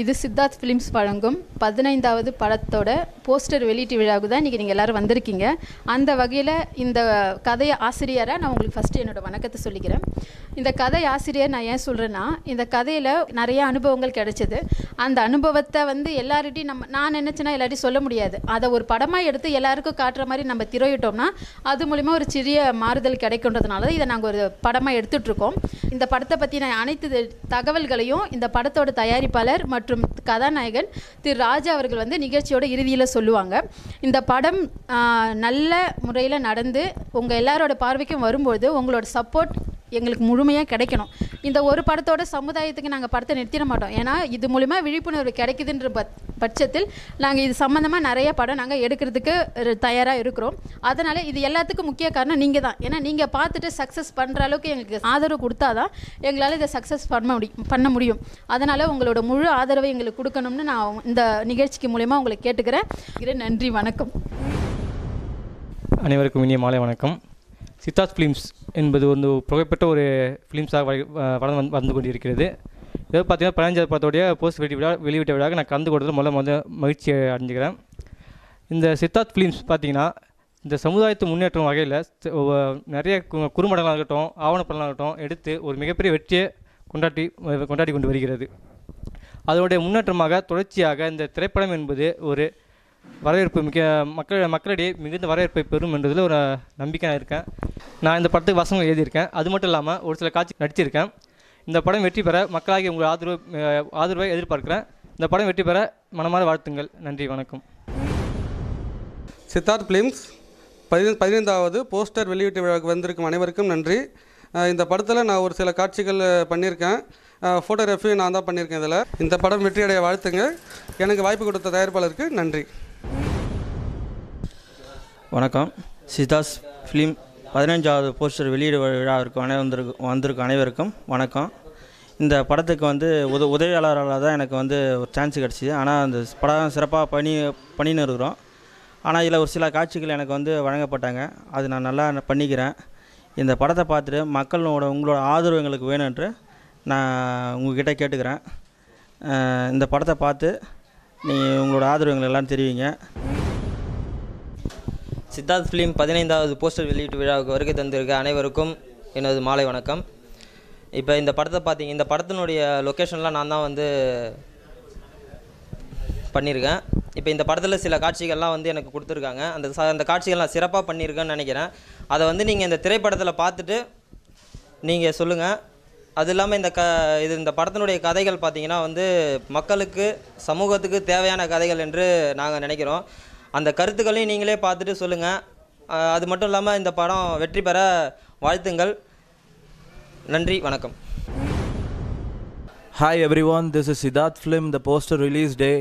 இது சித்தார்த் ஃபிலிம்ஸ் வழங்கும் பதினைந்தாவது படத்தோட போஸ்டர் வெளியீட்டு விழாவுக்கு தான் இன்றைக்கி நீங்கள் எல்லோரும் வந்திருக்கீங்க. அந்த வகையில் இந்த கதை ஆசிரியரை நான் உங்களுக்கு ஃபஸ்ட்டு என்னோடய வணக்கத்தை சொல்லிக்கிறேன். இந்த கதை ஆசிரியர் நான் ஏன் சொல்கிறேன்னா இந்த கதையில் நிறைய அனுபவங்கள் கிடைச்சது. அந்த அனுபவத்தை வந்து எல்லார்கிட்டையும் நம்ம நான் நினச்சேன்னா எல்லார்ட்டையும் சொல்ல முடியாது. அதை ஒரு படமாக எடுத்து எல்லாருக்கும் காட்டுற மாதிரி நம்ம திரையிட்டோம்னா அது மூலிமா ஒரு சிறிய மாறுதல் கிடைக்குன்றதுனால தான் இதை நாங்கள் ஒரு படமாக எடுத்துகிட்ருக்கோம் இந்த படத்தை பற்றின அனைத்து தகவல்களையும் இந்த படத்தோட தயாரிப்பாளர் மற்றும் மற்றும் கதாநாயகன் திரு ராஜா அவர்கள் வந்து நிகழ்ச்சியோட இறுதியில் சொல்லுவாங்க. இந்த படம் நல்ல முறையில் நடந்து உங்கள் எல்லாரோட பார்வைக்கும் வரும்போது உங்களோட சப்போர்ட் எங்களுக்கு முழுமையாக கிடைக்கணும். இந்த ஒரு படத்தோட சமுதாயத்துக்கு நாங்கள் படத்தை நிறுத்திட மாட்டோம். ஏன்னா இது மூலிமா விழிப்புணர்வு கிடைக்குதுன்ற பத் பட்சத்தில் நாங்கள் இது சம்மந்தமாக நிறைய படம் நாங்கள் எடுக்கிறதுக்கு தயாராக இருக்கிறோம். அதனால் இது எல்லாத்துக்கும் முக்கிய காரணம் நீங்கள் தான். ஏன்னா நீங்கள் பார்த்துட்டு சக்ஸஸ் பண்ணுற அளவுக்கு எங்களுக்கு ஆதரவு கொடுத்தா தான் எங்களால் இதை சக்ஸஸ் பண்ண முடியும் பண்ண முடியும். அதனால் உங்களோட முழு ஆதரவை எங்களுக்கு கொடுக்கணும்னு நான் இந்த நிகழ்ச்சிக்கு மூலயமா உங்களை கேட்டுக்கிறேன். நன்றி வணக்கம். அனைவருக்கும் இனிய மாலை வணக்கம். சித்தார்த் ஃபிலிம்ஸ் என்பது ஒரு புகழ்பெற்ற ஒரு ஃபிலிம்ஸாக வளர்ந்து வந்து வந்து கொண்டிருக்கிறது. இது பார்த்தீங்கன்னா பதினஞ்சாவது படத்தோடைய போஸ்ட் வெளி விழா வெளியிட்ட விழாக நான் கலந்து கொடுத்தது முதல்ல முதல்ல மகிழ்ச்சி அடைஞ்சுக்கிறேன். இந்த சித்தார்த் ஃபிலிம்ஸ் பார்த்தீங்கன்னா இந்த சமுதாயத்து முன்னேற்றம் வகையில் நிறைய குறும்படங்களாக நிறைய கு- இருக்கட்டும் ஆவணப்படங்களாகட்டும் எடுத்து ஒரு மிகப்பெரிய வெற்றியை கொண்டாட்டி கொண்டாடி கொண்டு வருகிறது. அதனுடைய முன்னேற்றமாக தொடர்ச்சியாக இந்த திரைப்படம் என்பது ஒரு வரவேற்பு மிக மக்கள் மக்களிடையே மிகுந்த வரவேற்பை பெறும் என்றதில் ஒரு நம்பிக்கை இருக்கேன். நான் இந்த படத்துக்கு வசனம் எழுதியிருக்கேன். அது மட்டும் இல்லாமல் ஒரு சில காட்சி நடிச்சிருக்கேன். இந்த படம் வெற்றி பெற மக்களாகிய உங்கள் ஆதரவு ஆதரவை எதிர்பார்க்கிறேன். இந்த படம் வெற்றி பெற மனமான வாழ்த்துங்கள். நன்றி வணக்கம். சித்தார்த் ஃபிலிம்ஸ் பதினை பதினைந்தாவது போஸ்டர் வெளியீட்டு விழாவுக்கு வந்திருக்கும் அனைவருக்கும் நன்றி. இந்த படத்தில் நான் ஒரு சில காட்சிகள் பண்ணியிருக்கேன். ஃபோட்டோகிராஃபி நான் தான் பண்ணியிருக்கேன் இதில். இந்த படம் வெற்றியடைய வாழ்த்துங்க எனக்கு வாய்ப்பு கொடுத்த தயாரிப்பாளருக்கு நன்றி. வணக்கம். சிதாஸ் ஃபிலிம் பதினஞ்சாவது போஸ்டர் வெளியீடு விழாவிற்கு அனை வந்திருக்கு வந்திருக்கும் அனைவருக்கும் வணக்கம். இந்த படத்துக்கு வந்து உத உதவியாளரால் தான் எனக்கு வந்து ஒரு சான்ஸ் கிடச்சிது. ஆனால் அந்த படம் சிறப்பாக பண்ணி பண்ணின்னு இருக்கிறோம். ஆனால் இதில் ஒரு சில காட்சிகள் எனக்கு வந்து வழங்கப்பட்டாங்க. அது நான் நல்லா பண்ணிக்கிறேன். இந்த படத்தை பார்த்துட்டு மக்களோட உங்களோட ஆதரவு எங்களுக்கு வேணும்ன்று நான் உங்ககிட்ட கேட்டுக்கிறேன். இந்த படத்தை பார்த்து நீங்கள் உங்களோட ஆதரவு எங்களுக்கு எல்லாம் தெரிவிங்க. சித்தார்த் ஃபிலிம் பதினைந்தாவது போஸ்டர் வெளியீட்டு விழாவுக்கு வருகை தந்திருக்க அனைவருக்கும் எனது மாலை வணக்கம். இப்போ இந்த படத்தை பார்த்தீங்க இந்த படத்தினுடைய லொக்கேஷன்லாம் நான் தான் வந்து பண்ணியிருக்கேன் இப்போ இந்த படத்தில் சில காட்சிகள்லாம் வந்து எனக்கு கொடுத்துருக்காங்க. அந்த ச- அந்த காட்சிகள் நான் சிறப்பாக பண்ணியிருக்கேன்னு நினைக்கிறேன். அதை வந்து நீங்கள் இந்த திரைப்படத்தில் பார்த்துட்டு நீங்கள் சொல்லுங்கள் அது இல்லாமல் இந்த க இது இந்த படத்தினுடைய கதைகள் பார்த்தீங்கன்னா வந்து மக்களுக்கு சமூகத்துக்கு தேவையான கதைகள் என்று நாங்கள் நினைக்கிறோம். அந்த கருத்துக்களையும் நீங்களே பார்த்துட்டு சொல்லுங்கள் அது மட்டும் இல்லாமல் இந்த படம் வெற்றி பெற வாழ்த்துங்கள் நன்றி வணக்கம் Hi everyone, this is Siddharth Film, the poster release day,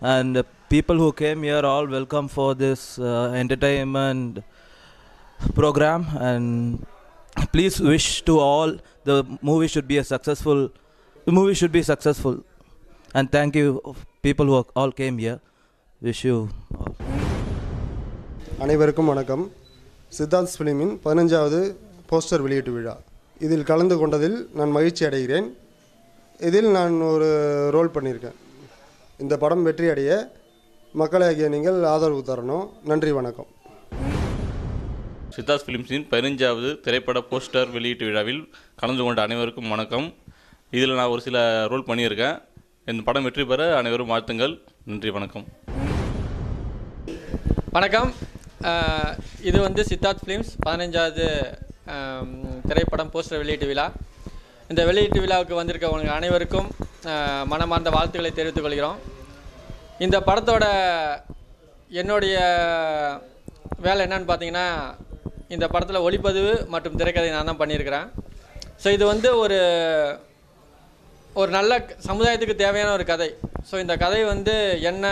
and the people who came here all welcome for this uh, entertainment program. And please wish to all the movie should be a successful. The movie should be successful, and thank you people who all came here. Wish you all. அனைவருக்கும் வணக்கம். சித்தார்த் ஃபிலிமின் பதினஞ்சாவது poster வெளியீட்டு விழா. இதில் கலந்து கொண்டதில் நான் மகிழ்ச்சி அடைகிறேன். இதில் நான் ஒரு ரோல் பண்ணியிருக்கேன். இந்த படம் வெற்றி அடைய மக்களாகிய நீங்கள் ஆதரவு தரணும். நன்றி வணக்கம். சித்தார்த் ஃபிலிம்ஸின் பதினஞ்சாவது திரைப்பட போஸ்டர் வெளியீட்டு விழாவில் கலந்து கொண்ட அனைவருக்கும் வணக்கம். இதில் நான் ஒரு சில ரோல் பண்ணியிருக்கேன். இந்த படம் வெற்றி பெற அனைவரும் வாழ்த்துங்கள். நன்றி வணக்கம். வணக்கம். இது வந்து சித்தார்த் ஃபிலிம்ஸ் பதினஞ்சாவது திரைப்படம் போஸ்டர் வெளியீட்டு விழா. இந்த வெளியீட்டு விழாவுக்கு வந்திருக்கவங்க அனைவருக்கும் மனமார்ந்த வாழ்த்துக்களை தெரிவித்துக் கொள்கிறோம். இந்த படத்தோட என்னுடைய வேலை என்னன்னு பார்த்தீங்கன்னா இந்த படத்தில் ஒளிப்பதிவு மற்றும் திரைக்கதை நான் தான் பண்ணியிருக்கிறேன். ஸோ இது வந்து ஒரு ஒரு நல்ல சமுதாயத்துக்கு தேவையான ஒரு கதை. ஸோ இந்த கதை வந்து என்ன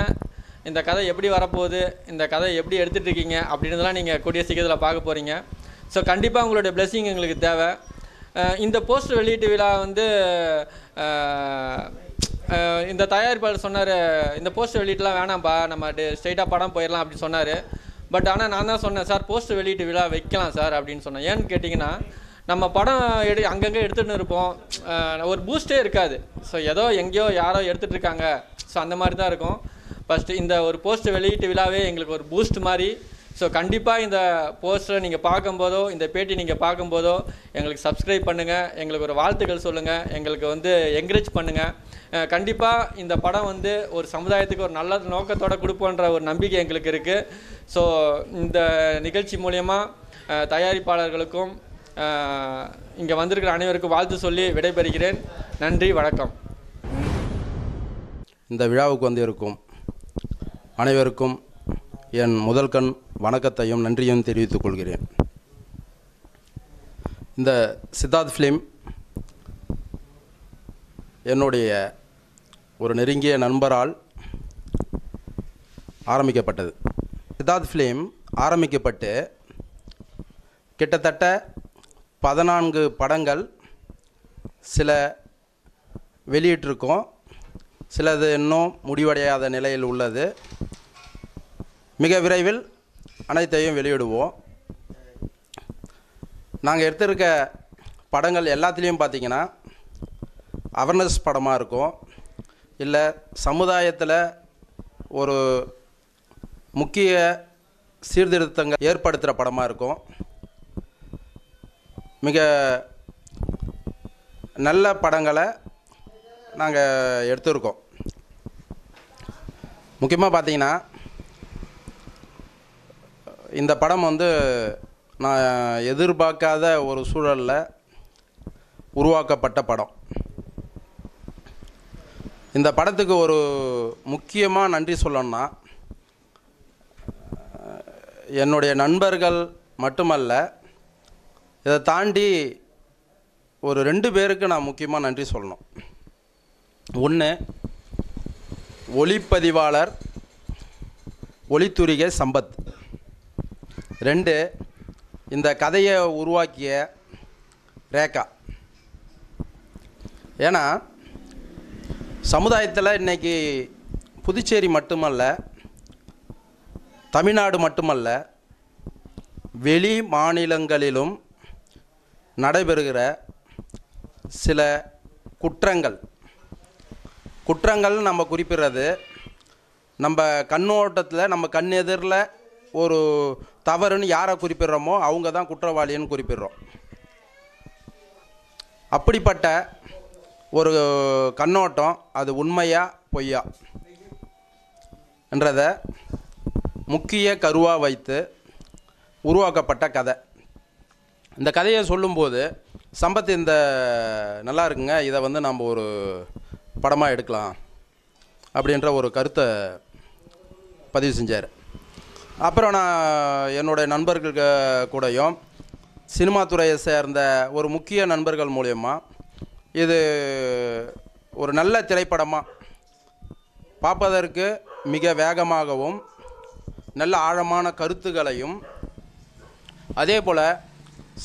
இந்த கதை எப்படி வரப்போகுது? இந்த கதை எப்படி எடுத்துகிட்டு இருக்கீங்க அப்படின்றதெல்லாம் நீங்கள் கூடிய சீக்கிரத்தில் பார்க்க போகிறீங்க ஸோ கண்டிப்பாக உங்களுடைய பிளெஸிங் எங்களுக்கு தேவை. இந்த போஸ்டர் வெளியீட்டு விழா வந்து இந்த தயாரிப்பாளர் சொன்னார் இந்த போஸ்டர் வெளியீட்டுலாம் வேணாம்ப்பா நம்ம ஸ்ட்ரைட்டாக படம் போயிடலாம் அப்படின்னு சொன்னார். பட் ஆனால் நான் தான் சொன்னேன் சார் போஸ்டர் வெளியீட்டு விழா வைக்கலாம் சார் அப்படின்னு சொன்னேன். ஏன்னு கேட்டிங்கன்னா நம்ம படம் எடு அங்கங்கே எடுத்துகிட்டு இருப்போம். ஒரு பூஸ்டே இருக்காது. ஸோ ஏதோ எங்கேயோ யாரோ எடுத்துகிட்டு இருக்காங்க ஸோ அந்த மாதிரி தான் இருக்கும். ஃபஸ்ட்டு இந்த ஒரு போஸ்ட் வெளியீட்டு விழாவே எங்களுக்கு ஒரு பூஸ்ட் மாதிரி. ஸோ கண்டிப்பாக இந்த போஸ்டரை நீங்கள் பார்க்கும்போதோ இந்த பேட்டி நீங்கள் பார்க்கும்போதோ எங்களுக்கு சப்ஸ்கிரைப் பண்ணுங்கள் எங்களுக்கு ஒரு வாழ்த்துக்கள் சொல்லுங்கள் எங்களுக்கு வந்து என்கரேஜ் பண்ணுங்கள் கண்டிப்பாக இந்த படம் வந்து ஒரு சமுதாயத்துக்கு ஒரு நல்ல நோக்கத்தோடு கொடுப்போன்ற ஒரு நம்பிக்கை எங்களுக்கு இருக்குது ஸோ இந்த நிகழ்ச்சி மூலயமா தயாரிப்பாளர்களுக்கும் இங்கே வந்திருக்கிற அனைவருக்கும் வாழ்த்து சொல்லி விடைபெறுகிறேன். நன்றி வணக்கம். இந்த விழாவுக்கு வந்து இருக்கும் அனைவருக்கும் என் முதல் கண் வணக்கத்தையும் நன்றியும் தெரிவித்துக் கொள்கிறேன். இந்த சித்தார்த் ஃபிலிம் என்னுடைய ஒரு நெருங்கிய நண்பரால் ஆரம்பிக்கப்பட்டது. சித்தார்த் ஃபிலிம் ஆரம்பிக்கப்பட்டு கிட்டத்தட்ட பதினான்கு படங்கள் சில வெளியிட்டிருக்கோம். சிலது இன்னும் முடிவடையாத நிலையில் உள்ளது. மிக விரைவில் அனைத்தையும் வெளியிடுவோம். நாங்கள் எடுத்திருக்க படங்கள் எல்லாத்துலேயும் பார்த்தீங்கன்னா அவேர்னஸ் படமாக இருக்கும். இல்லை சமுதாயத்தில் ஒரு முக்கிய சீர்திருத்தங்கள் ஏற்படுத்துகிற படமாக இருக்கும். மிக நல்ல படங்களை நாங்கள் எடுத்திருக்கோம். முக்கியமாக பார்த்தீங்கன்னா இந்த படம் வந்து நான் எதிர்பார்க்காத ஒரு சூழலில் உருவாக்கப்பட்ட படம். இந்த படத்துக்கு ஒரு முக்கியமாக நன்றி சொல்லணும்னா என்னுடைய நண்பர்கள் மட்டுமல்ல இதை தாண்டி ஒரு ரெண்டு பேருக்கு நான் முக்கியமாக நன்றி சொல்லணும். ஒன்று ஒளிப்பதிவாளர் ஒளித்துரிகை சம்பத். ரெண்டு இந்த கதையை உருவாக்கிய ரேகா. ஏன்னா சமுதாயத்தில் இன்றைக்கி புதுச்சேரி மட்டுமல்ல தமிழ்நாடு மட்டுமல்ல வெளி மாநிலங்களிலும் நடைபெறுகிற சில குற்றங்கள். குற்றங்கள் நம்ம குறிப்பிடுறது நம்ம கண்ணோட்டத்தில் நம்ம கண் எதிரில் ஒரு தவறுன்னு யாரை குறிப்பிடுறோமோ அவங்க தான் குற்றவாளின்னு குறிப்பிடுறோம். அப்படிப்பட்ட ஒரு கண்ணோட்டம் அது உண்மையா பொய்யா? என்றதை முக்கிய கருவாக வைத்து உருவாக்கப்பட்ட கதை. இந்த கதையை சொல்லும்போது சம்பத் இந்த நல்லா இருக்குங்க இதை வந்து நம்ம ஒரு படமாக எடுக்கலாம் அப்படின்ற ஒரு கருத்தை பதிவு செஞ்சார். அப்புறம் நான் என்னுடைய நண்பர்கள் கூடயும் சினிமா துறையை சேர்ந்த ஒரு முக்கிய நண்பர்கள் மூலயமா இது ஒரு நல்ல திரைப்படமாக பார்ப்பதற்கு மிக வேகமாகவும் நல்ல ஆழமான கருத்துகளையும் அதே போல்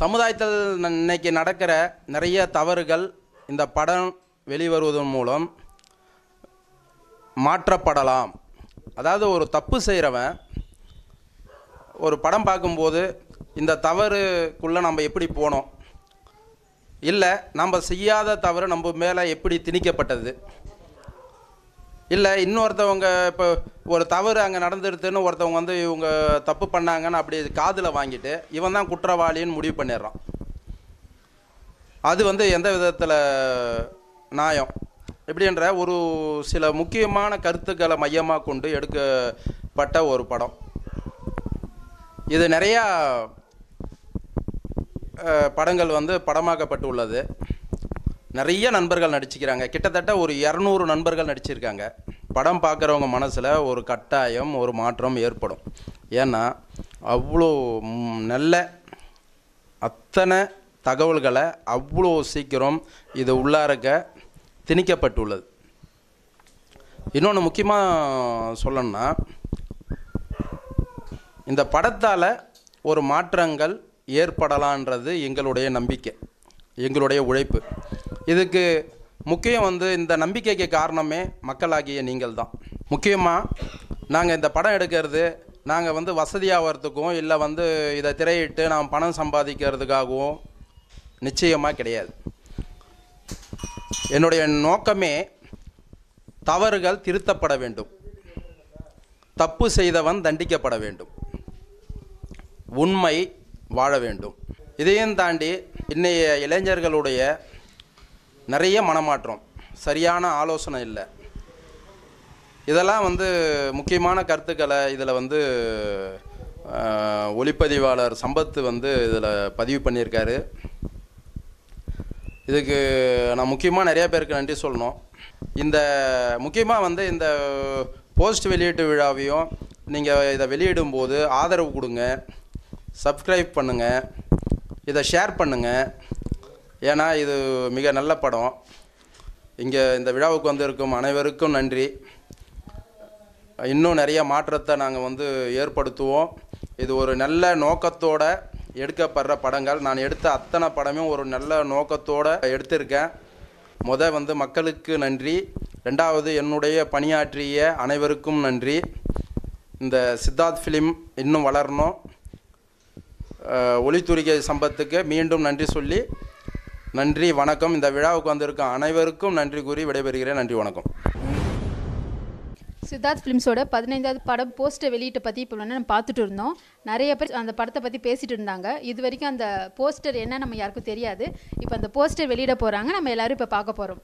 சமுதாயத்தில் இன்னைக்கு நடக்கிற நிறைய தவறுகள் இந்த படம் வெளிவருவதன் மூலம் மாற்றப்படலாம். அதாவது ஒரு தப்பு செய்கிறவன் ஒரு படம் பார்க்கும்போது இந்த தவறுக்குள்ளே நம்ம எப்படி போனோம்? இல்லை நம்ம செய்யாத தவறு நம்ம மேலே எப்படி திணிக்கப்பட்டது? இல்லை இன்னொருத்தவங்க இப்போ ஒரு தவறு அங்கே நடந்துடுதுன்னு ஒருத்தவங்க வந்து இவங்க தப்பு பண்ணாங்கன்னு அப்படி காதில் வாங்கிட்டு இவன் தான் குற்றவாளின்னு முடிவு பண்ணிடுறான். அது வந்து எந்த விதத்தில் நியாயம்? எப்படின்ற ஒரு சில முக்கியமான கருத்துக்களை மையமாக கொண்டு எடுக்கப்பட்ட ஒரு படம். இது நிறையா படங்கள் வந்து படமாக்கப்பட்டு உள்ளது நிறைய நண்பர்கள் நடிச்சுக்கிறாங்க. கிட்டத்தட்ட ஒரு இரநூறு நண்பர்கள் நடிச்சிருக்காங்க. படம் பார்க்குறவங்க மனசில் ஒரு கட்டாயம் ஒரு மாற்றம் ஏற்படும். ஏன்னா அவ்வளோ நல்ல அத்தனை தகவல்களை அவ்வளோ சீக்கிரம் இது உள்ளாரக்க திணிக்கப்பட்டுள்ளது. இன்னொன்று முக்கியமாக சொல்லணும்னா இந்த படத்தால் ஒரு மாற்றங்கள் ஏற்படலான்றது எங்களுடைய நம்பிக்கை எங்களுடைய உழைப்பு. இதுக்கு முக்கியம் வந்து இந்த நம்பிக்கைக்கு காரணமே மக்களாகிய நீங்கள் தான். முக்கியமாக நாங்கள் இந்த படம் எடுக்கிறது நாங்கள் வந்து வசதியாகிறதுக்கும் இல்லை வந்து இதை திரையிட்டு நாம் பணம் சம்பாதிக்கிறதுக்காகவும் நிச்சயமாக கிடையாது. என்னுடைய நோக்கமே தவறுகள் திருத்தப்பட வேண்டும். தப்பு செய்தவன் தண்டிக்கப்பட வேண்டும். உண்மை வாழ வேண்டும். இதையும் தாண்டி இன்றைய இளைஞர்களுடைய நிறைய மனமாற்றம். சரியான ஆலோசனை இல்லை. இதெல்லாம் வந்து முக்கியமான கருத்துக்களை இதில் வந்து ஒளிப்பதிவாளர் சம்பத்து வந்து இதில் பதிவு பண்ணியிருக்காரு. இதுக்கு நான் முக்கியமாக நிறையா பேருக்கு நன்றி சொல்லணும். இந்த முக்கியமாக வந்து இந்த போஸ்ட் வெளியீட்டு விழாவையும் நீங்கள் இதை வெளியிடும்போது ஆதரவு கொடுங்க. சப்ஸ்கிரைப் பண்ணுங்கள் இதை ஷேர் பண்ணுங்கள் ஏன்னா இது மிக நல்ல படம். இங்கே இந்த விழாவுக்கு வந்திருக்கும் அனைவருக்கும் நன்றி. இன்னும் நிறைய மாற்றத்தை நாங்கள் வந்து ஏற்படுத்துவோம். இது ஒரு நல்ல நோக்கத்தோட எடுக்கப்படுற படங்கள். நான் எடுத்த அத்தனை படமும் ஒரு நல்ல நோக்கத்தோட எடுத்திருக்கேன். முத வந்து மக்களுக்கு நன்றி. ரெண்டாவது என்னுடைய பணியாற்றிய அனைவருக்கும் நன்றி. இந்த சித்தார்த் ஃபிலிம் இன்னும் வளரணும். ஒளித்துறை சம்பத்துக்கு மீண்டும் நன்றி சொல்லி நன்றி வணக்கம். இந்த விழாவுக்கு வந்திருக்க அனைவருக்கும் நன்றி கூறி விடைபெறுகிறேன். நன்றி வணக்கம். சித்தார்த் ஃபிலிம்ஸோட பதினைந்தாவது படம் போஸ்டர் வெளியீட்டை பற்றி இப்போ வந்து நம்ம பார்த்துட்டு இருந்தோம். நிறைய பேர் அந்த படத்தை பற்றி பேசிட்டு இருந்தாங்க. இது வரைக்கும் அந்த போஸ்டர் என்ன நம்ம யாருக்கும் தெரியாது. இப்போ அந்த போஸ்டர் வெளியிட போகிறாங்க நம்ம எல்லோரும் இப்போ பார்க்க போகிறோம்